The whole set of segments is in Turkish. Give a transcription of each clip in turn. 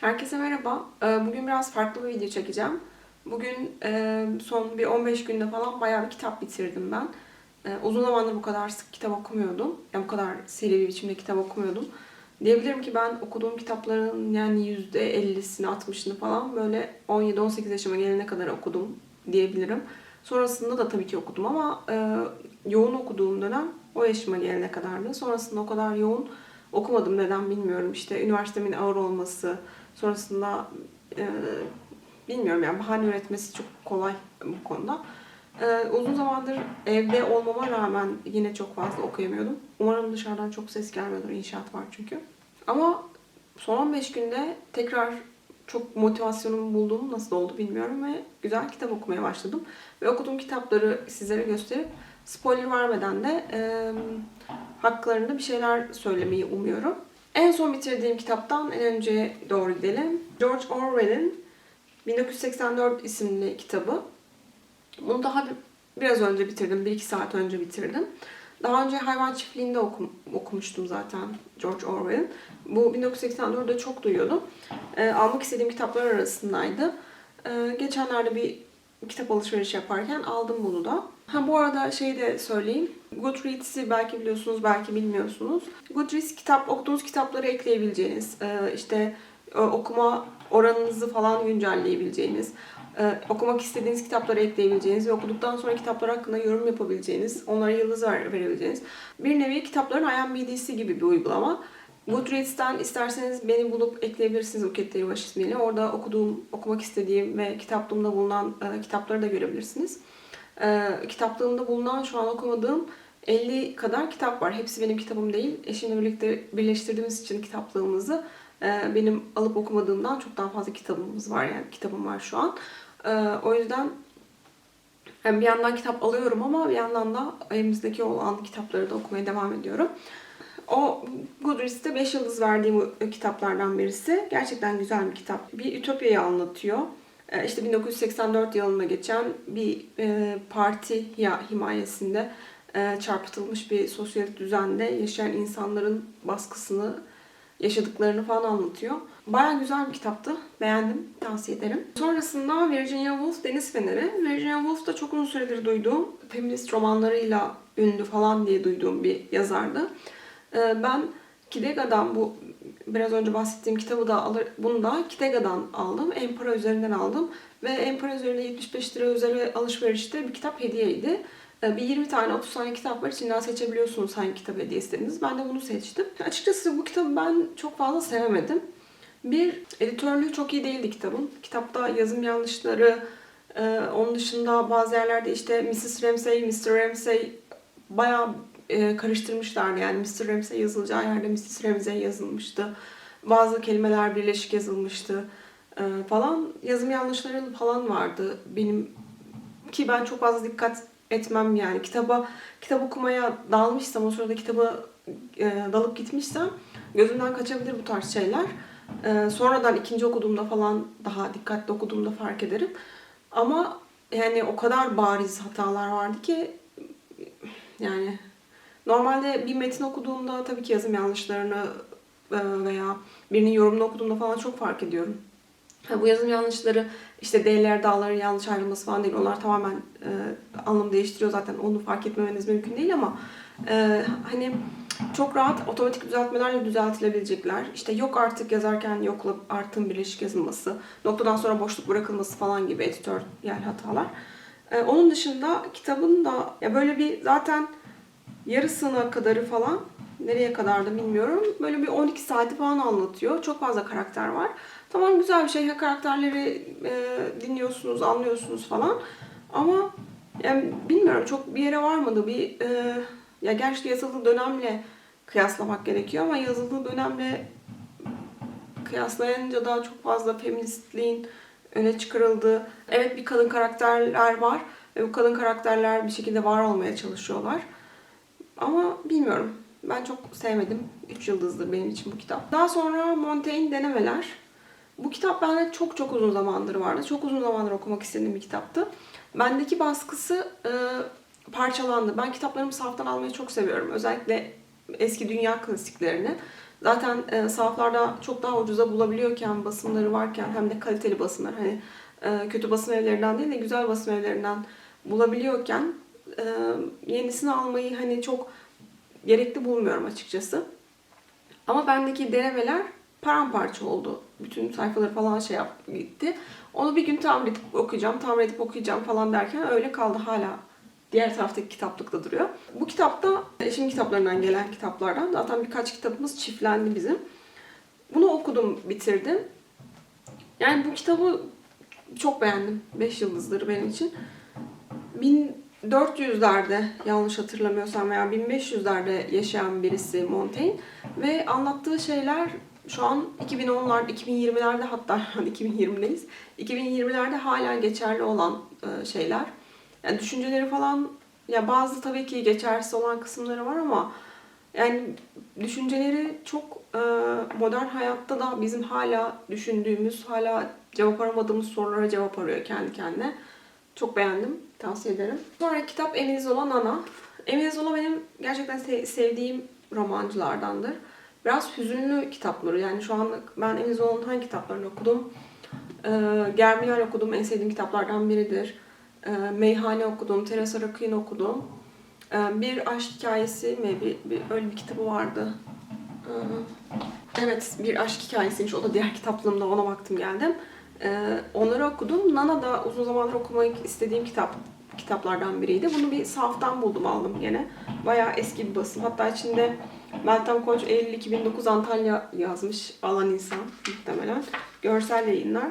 Herkese merhaba. Ee, Bugün biraz farklı bir video çekeceğim. Bugün e, son bir 15 günde falan bayağı bir kitap bitirdim ben. Ee, Uzun zamandır bu kadar sık kitap okumuyordum. Yani bu kadar seri bir biçimde kitap okumuyordum. Diyebilirim ki ben okuduğum kitapların yani %50'sini 60'ını falan böyle 17-18 yaşıma gelene kadar okudum diyebilirim. Sonrasında da tabii ki okudum ama e, yoğun okuduğum dönem o yaşıma gelene kadardı. Sonrasında o kadar yoğun okumadım neden bilmiyorum. İşte üniversitemin ağır olması, sonrasında e, bilmiyorum yani bahane üretmesi çok kolay bu konuda. E, uzun zamandır evde olmama rağmen yine çok fazla okuyamıyordum. Umarım dışarıdan çok ses gelmiyordur. İnşaat var çünkü. Ama son 15 günde tekrar çok motivasyonumu bulduğum nasıl oldu bilmiyorum ve güzel kitap okumaya başladım. Ve okuduğum kitapları sizlere gösterip spoiler vermeden de e, haklarında bir şeyler söylemeyi umuyorum. En son bitirdiğim kitaptan en önce doğru gidelim. George Orwell'in 1984 isimli kitabı. Bunu daha bir, biraz önce bitirdim. 1-2 saat önce bitirdim. Daha önce Hayvan Çiftliği'nde okum, okumuştum zaten George Orwell'in. Bu 1984'de çok duyuyordum. Ee, almak istediğim kitaplar arasındaydı. Ee, geçenlerde bir kitap alışverişi yaparken aldım bunu da. Ha bu arada şey de söyleyeyim. Goodreads'i belki biliyorsunuz, belki bilmiyorsunuz. Goodreads kitap, okuduğunuz kitapları ekleyebileceğiniz, e, işte e, okuma oranınızı falan güncelleyebileceğiniz, e, okumak istediğiniz kitapları ekleyebileceğiniz ve okuduktan sonra kitaplar hakkında yorum yapabileceğiniz, onlara yıldız ver, verebileceğiniz bir nevi kitapların IMDb'si gibi bir uygulama. Goodreads'ten isterseniz beni bulup ekleyebilirsiniz Buket Derivaş ismiyle. Orada okuduğum, okumak istediğim ve kitaplığımda bulunan e, kitapları da görebilirsiniz. E, kitaplığımda bulunan, şu an okumadığım 50 kadar kitap var. Hepsi benim kitabım değil. Eşimle birlikte birleştirdiğimiz için kitaplığımızı e, benim alıp okumadığımdan çok daha fazla kitabımız var. Yani kitabım var şu an. E, o yüzden yani bir yandan kitap alıyorum ama bir yandan da elimizdeki olan kitapları da okumaya devam ediyorum. O Goodreads'te 5 yıldız verdiğim kitaplardan birisi. Gerçekten güzel bir kitap. Bir ütopyayı anlatıyor. Ee, İşte 1984 yılında geçen bir e, parti ya himayesinde e, çarpıtılmış bir sosyalist düzende yaşayan insanların baskısını, yaşadıklarını falan anlatıyor. Baya güzel bir kitaptı. Beğendim. Tavsiye ederim. Sonrasında Virginia Woolf Deniz Feneri. Virginia Woolf da çok uzun süredir duyduğum, feminist romanlarıyla ünlü falan diye duyduğum bir yazardı. Ee, Ben Kidega'dan bu biraz önce bahsettiğim kitabı da alır, bunu da Kidega'dan aldım. Empara üzerinden aldım. Ve Empara üzerine 75 lira üzeri alışverişte bir kitap hediyeydi. Ee, Bir 20 tane 30 tane kitap var. İçinden seçebiliyorsunuz hangi kitap hediye istediğiniz. Ben de bunu seçtim. Açıkçası bu kitabı ben çok fazla sevemedim. Bir, editörlüğü çok iyi değildi kitabın. Kitapta yazım yanlışları, e, onun dışında bazı yerlerde işte Mrs. Ramsay, Mr. Ramsay bayağı e, karıştırmışlardı. Yani Mr. Ramsay yazılacağı yerde Mrs. Ramsay yazılmıştı. Bazı kelimeler birleşik yazılmıştı e, falan. Yazım yanlışları falan vardı. Benim ki ben çok fazla dikkat etmem yani. Kitaba kitap okumaya dalmışsam, o sırada kitaba e, dalıp gitmişsem gözümden kaçabilir bu tarz şeyler. E, sonradan ikinci okuduğumda falan daha dikkatli okuduğumda fark ederim. Ama yani o kadar bariz hatalar vardı ki yani normalde bir metin okuduğumda tabii ki yazım yanlışlarını e, veya birinin yorumunu okuduğumda falan çok fark ediyorum. Bu yazım yanlışları işte D'ler, dağların yanlış ayrılması falan değil. Onlar tamamen e, anlam değiştiriyor zaten. Onu fark etmemeniz mümkün değil ama e, hani çok rahat otomatik düzeltmelerle düzeltilebilecekler. İşte yok artık yazarken yokla artın birleşik yazılması, noktadan sonra boşluk bırakılması falan gibi editör yani hatalar. E, onun dışında kitabın da ya böyle bir zaten yarısına kadarı falan nereye kadar da bilmiyorum. Böyle bir 12 saati falan anlatıyor. Çok fazla karakter var. Tamam güzel bir şey. Ya karakterleri e, dinliyorsunuz, anlıyorsunuz falan. Ama yani bilmiyorum çok bir yere varmadı. Bir e, ya gerçi yazıldığı dönemle kıyaslamak gerekiyor ama yazıldığı dönemle kıyaslayınca daha çok fazla feministliğin öne çıkarıldığı. Evet bir kadın karakterler var ve bu kadın karakterler bir şekilde var olmaya çalışıyorlar. Ama bilmiyorum. Ben çok sevmedim. 3 yıldızdır benim için bu kitap. Daha sonra Montaigne Denemeler. Bu kitap bende çok çok uzun zamandır vardı. Çok uzun zamandır okumak istediğim bir kitaptı. Bendeki baskısı e, parçalandı. Ben kitaplarımı saftan almayı çok seviyorum. Özellikle eski dünya klasiklerini. Zaten e, sahaflarda çok daha ucuza bulabiliyorken, basımları varken hem de kaliteli basımlar hani e, kötü basım evlerinden değil de güzel basım evlerinden bulabiliyorken e, yenisini almayı hani çok gerekli bulmuyorum açıkçası. Ama bendeki denemeler paramparça oldu. Bütün sayfaları falan şey yaptı gitti. Onu bir gün tamir edip okuyacağım, tamir edip okuyacağım falan derken öyle kaldı hala. Diğer taraftaki kitaplıkta duruyor. Bu kitapta eşimin kitaplarından gelen kitaplardan. Zaten birkaç kitabımız çiftlendi bizim. Bunu okudum, bitirdim. Yani bu kitabı çok beğendim. 5 yıldızları benim için. 1400'lerde yanlış hatırlamıyorsam veya 1500'lerde yaşayan birisi Montaigne ve anlattığı şeyler şu an 2010'lar, 2020'lerde hatta 2020'deyiz. 2020'lerde hala geçerli olan e, şeyler. Yani düşünceleri falan ya bazı tabii ki geçersiz olan kısımları var ama yani düşünceleri çok e, modern hayatta da bizim hala düşündüğümüz, hala cevap aramadığımız sorulara cevap arıyor kendi kendine. Çok beğendim. Tavsiye ederim. Sonra kitap Emile Zola Nana. Emile Zola benim gerçekten se- sevdiğim romancılardandır. Biraz hüzünlü kitapları. Yani şu an ben Emile Zola'nın hangi kitaplarını okudum? Ee, Germinal okudum. En sevdiğim kitaplardan biridir. Ee, Meyhane okudum. Teresa Rakı'nı okudum. Ee, bir aşk hikayesi mi? Bir, bir, öyle bir kitabı vardı. Ee, evet, bir aşk hikayesiymiş. O da diğer kitaplığımda ona baktım geldim. Ee, onları okudum. Nana da uzun zamandır okumak istediğim kitap kitaplardan biriydi. Bunu bir sahaftan buldum aldım gene. Bayağı eski bir basım. Hatta içinde Meltem Koç Eylül 2009 Antalya yazmış. Alan insan muhtemelen. Görsel yayınlar.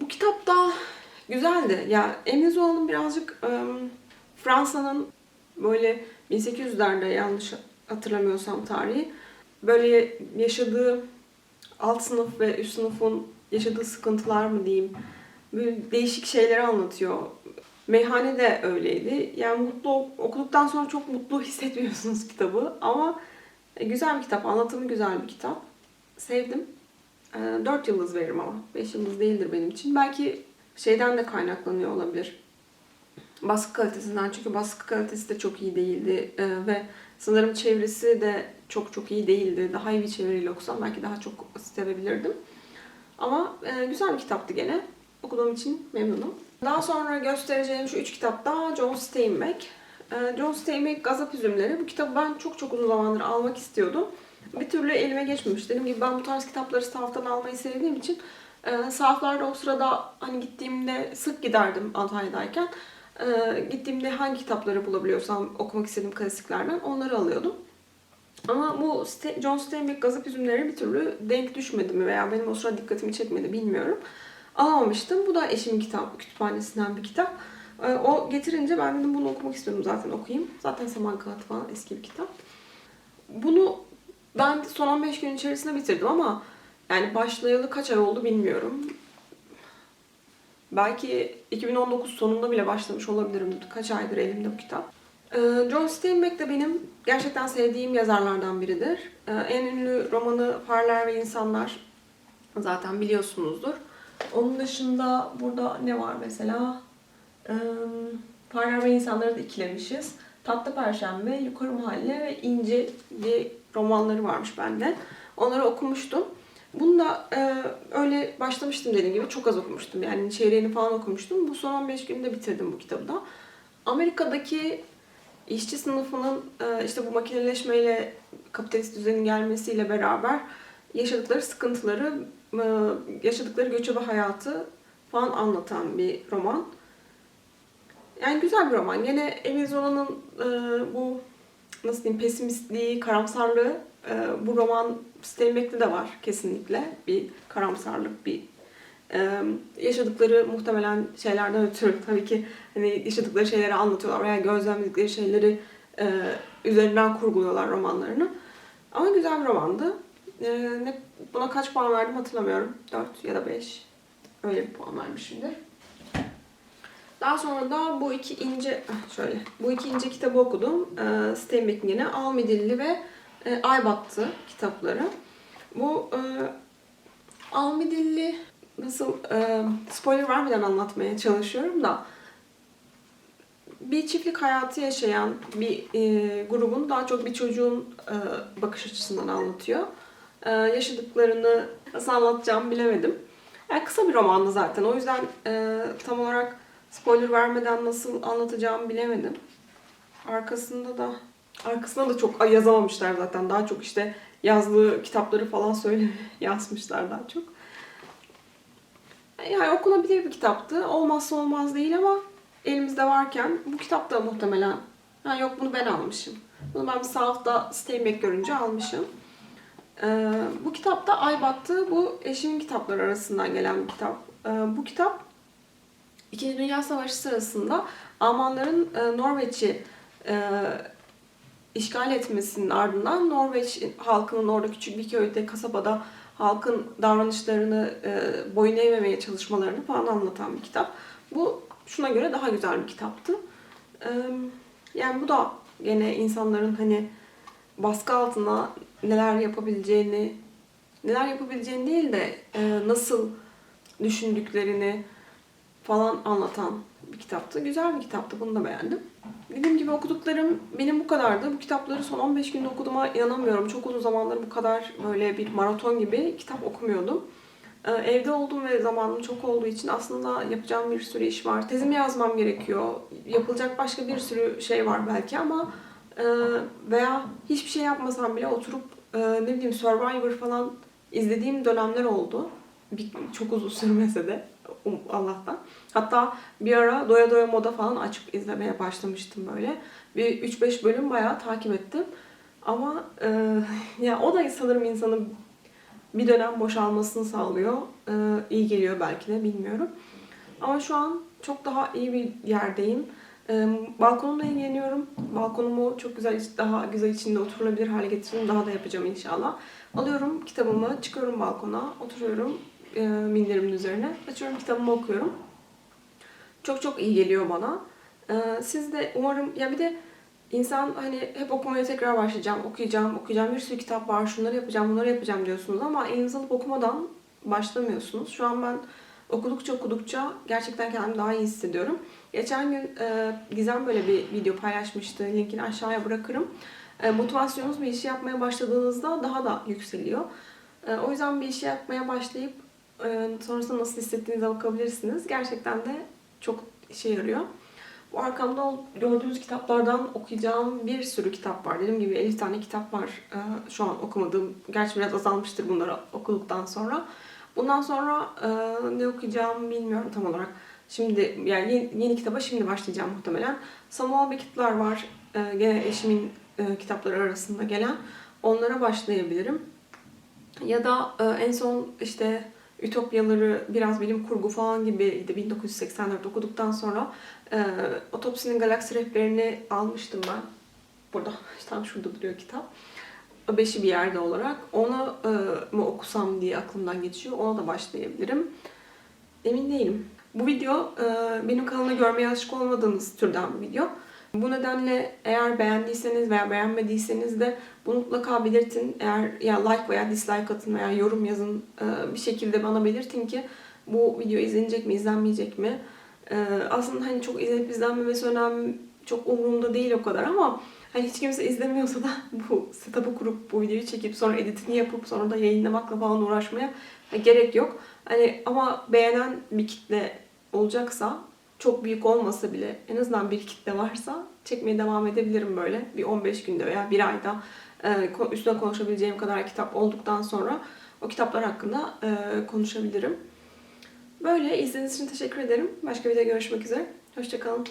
Bu kitap da güzeldi. Ya Emine Zola'nın birazcık ım, Fransa'nın böyle 1800'lerde yanlış hatırlamıyorsam tarihi böyle yaşadığı alt sınıf ve üst sınıfın yaşadığı sıkıntılar mı diyeyim. Böyle değişik şeyleri anlatıyor. Meyhane de öyleydi. Yani mutlu okuduktan sonra çok mutlu hissetmiyorsunuz kitabı ama e, güzel bir kitap, anlatımı güzel bir kitap. Sevdim. 4 yıldız veririm ama 5 yıldız değildir benim için. Belki şeyden de kaynaklanıyor olabilir. Baskı kalitesinden çünkü baskı kalitesi de çok iyi değildi E, ve sanırım çevresi de çok çok iyi değildi. Daha iyi bir çeviriyle okusam belki daha çok sevebilirdim. Ama e, güzel bir kitaptı gene. Okuduğum için memnunum. Daha sonra göstereceğim şu üç kitap da John Steinbeck. E, John Steinbeck Gazap Üzümleri. Bu kitabı ben çok çok uzun zamandır almak istiyordum. Bir türlü elime geçmemiş. Dediğim gibi ben bu tarz kitapları sahaftan almayı sevdiğim için e, sahaflarda o sırada hani gittiğimde sık giderdim Antalya'dayken. E, gittiğimde hangi kitapları bulabiliyorsam okumak istediğim klasiklerden onları alıyordum. Ama bu John Steinbeck gazap üzümleri bir türlü denk düşmedi mi veya benim o sırada dikkatimi çekmedi bilmiyorum. Alamamıştım. Bu da eşimin kitap kütüphanesinden bir kitap. Ee, O getirince ben dedim bunu okumak istiyordum zaten okuyayım. Zaten Saman Kağıt falan eski bir kitap. Bunu ben son 15 gün içerisinde bitirdim ama yani başlayalı kaç ay oldu bilmiyorum. Belki 2019 sonunda bile başlamış olabilirim. Kaç aydır elimde bu kitap. Ee, John Steinbeck de benim gerçekten sevdiğim yazarlardan biridir. Ee, En ünlü romanı Farlar ve İnsanlar zaten biliyorsunuzdur. Onun dışında burada ne var mesela? Ee, Farlar ve İnsanları da ikilemişiz. Tatlı Perşembe, Yukarı Mahalle ve İnci diye romanları varmış bende. Onları okumuştum. Bunu da e, öyle başlamıştım dediğim gibi çok az okumuştum. Yani çeyreğini falan okumuştum. Bu son 15 günde bitirdim bu kitabı da. Amerika'daki işçi sınıfının e, işte bu makineleşmeyle kapitalist düzenin gelmesiyle beraber yaşadıkları sıkıntıları, e, yaşadıkları göçebe hayatı falan anlatan bir roman. Yani güzel bir roman. Gene Emile Zola'nın e, bu nasıl diyeyim pesimistliği, karamsarlığı bu roman Steinbeck'te de var kesinlikle. Bir karamsarlık, bir yaşadıkları muhtemelen şeylerden ötürü tabii ki hani yaşadıkları şeyleri anlatıyorlar veya gözlemledikleri şeyleri e, üzerinden kurguluyorlar romanlarını. Ama güzel bir romandı. E, ne, buna kaç puan verdim hatırlamıyorum. 4 ya da 5. Öyle bir puan vermişimdir. Daha sonra da bu iki ince, ah, şöyle, bu iki ince kitabı okudum. E, Steinbeck'in yine Almedilli ve e, Ay Battı kitapları. Bu e, Almedilli nasıl e, spoiler vermeden anlatmaya çalışıyorum da bir çiftlik hayatı yaşayan bir e, grubun daha çok bir çocuğun e, bakış açısından anlatıyor. E, yaşadıklarını nasıl anlatacağım bilemedim. Yani kısa bir romandı zaten. O yüzden e, tam olarak spoiler vermeden nasıl anlatacağımı bilemedim. Arkasında da arkasında da çok yazamamışlar zaten. Daha çok işte yazdığı kitapları falan söyle yazmışlar daha çok. Yani okunabilir bir kitaptı. Olmazsa olmaz değil ama elimizde varken bu kitap da muhtemelen ha yok bunu ben almışım. Bunu ben sahafta Steinbeck görünce almışım. Ee, bu kitap da Ay Battı. Bu eşimin kitapları arasından gelen bir kitap. Ee, bu kitap İkinci Dünya Savaşı sırasında Almanların e, Norveç'i e, işgal etmesinin ardından Norveç halkının orada küçük bir köyde, kasabada halkın davranışlarını e, boyun eğmemeye çalışmalarını falan anlatan bir kitap. Bu şuna göre daha güzel bir kitaptı. E, yani bu da gene insanların hani baskı altında neler yapabileceğini, neler yapabileceğini değil de e, nasıl düşündüklerini falan anlatan bir kitaptı. Güzel bir kitaptı. Bunu da beğendim. Dediğim gibi okuduklarım benim bu kadardı. Bu kitapları son 15 günde okuduğuma inanamıyorum. Çok uzun zamandır bu kadar böyle bir maraton gibi kitap okumuyordum. Ee, evde olduğum ve zamanım çok olduğu için aslında yapacağım bir sürü iş var. Tezimi yazmam gerekiyor. Yapılacak başka bir sürü şey var belki ama e, veya hiçbir şey yapmasam bile oturup e, ne bileyim Survivor falan izlediğim dönemler oldu. Bir, çok uzun sürmese de um- Allah'tan. Hatta bir ara doya doya moda falan açıp izlemeye başlamıştım böyle. Bir 3-5 bölüm bayağı takip ettim. Ama e, ya o da sanırım insanın bir dönem boşalmasını sağlıyor. E, iyi geliyor belki de bilmiyorum. Ama şu an çok daha iyi bir yerdeyim. E, balkonumla ilgileniyorum. Balkonumu çok güzel, daha güzel içinde oturulabilir hale getireyim. Daha da yapacağım inşallah. Alıyorum kitabımı, çıkıyorum balkona, oturuyorum e, minderimin üzerine. Açıyorum kitabımı okuyorum. Çok çok iyi geliyor bana. E, siz de umarım, ya bir de insan hani hep okumaya tekrar başlayacağım, okuyacağım, okuyacağım bir sürü kitap var, şunları yapacağım, bunları yapacağım diyorsunuz ama elinizi alıp okumadan başlamıyorsunuz. Şu an ben okudukça okudukça gerçekten kendimi daha iyi hissediyorum. Geçen gün e, Gizem böyle bir video paylaşmıştı. Linkini aşağıya bırakırım. E, motivasyonunuz bir işi yapmaya başladığınızda daha da yükseliyor. E, o yüzden bir işi yapmaya başlayıp sonrasında nasıl hissettiğinize bakabilirsiniz. Gerçekten de çok işe yarıyor. Bu arkamda gördüğünüz kitaplardan okuyacağım bir sürü kitap var. Dediğim gibi 50 tane kitap var e, şu an okumadığım. Gerçi biraz azalmıştır bunları okuduktan sonra. Bundan sonra e, ne okuyacağımı bilmiyorum tam olarak. Şimdi yani yeni, yeni kitaba şimdi başlayacağım muhtemelen. Samuel Beckett'ler var. E, gene eşimin kitapları arasında gelen. Onlara başlayabilirim. Ya da en son işte Ütopyaları biraz bilim kurgu falan gibiydi 1984 okuduktan sonra e, Otopsinin Galaksi Rehberini almıştım ben. Burada, tam şurada duruyor kitap. Beşi bir yerde olarak. Onu e, mu okusam diye aklımdan geçiyor. Ona da başlayabilirim. Emin değilim. Bu video e, benim kanalı görmeye alışık olmadığınız türden bir video. Bu nedenle eğer beğendiyseniz veya beğenmediyseniz de bunu mutlaka belirtin. Eğer ya like veya dislike atın veya yorum yazın e, bir şekilde bana belirtin ki bu video izlenecek mi, izlenmeyecek mi? E, aslında hani çok izlenip izlenmemesi önemli, çok umurumda değil o kadar ama hani hiç kimse izlemiyorsa da bu setup'ı kurup bu videoyu çekip sonra editini yapıp sonra da yayınlamakla falan uğraşmaya gerek yok. Hani ama beğenen bir kitle olacaksa çok büyük olmasa bile en azından bir kitle varsa çekmeye devam edebilirim böyle. Bir 15 günde veya bir ayda e, üstüne konuşabileceğim kadar kitap olduktan sonra o kitaplar hakkında e, konuşabilirim. Böyle izlediğiniz için teşekkür ederim. Başka videoda görüşmek üzere. Hoşçakalın.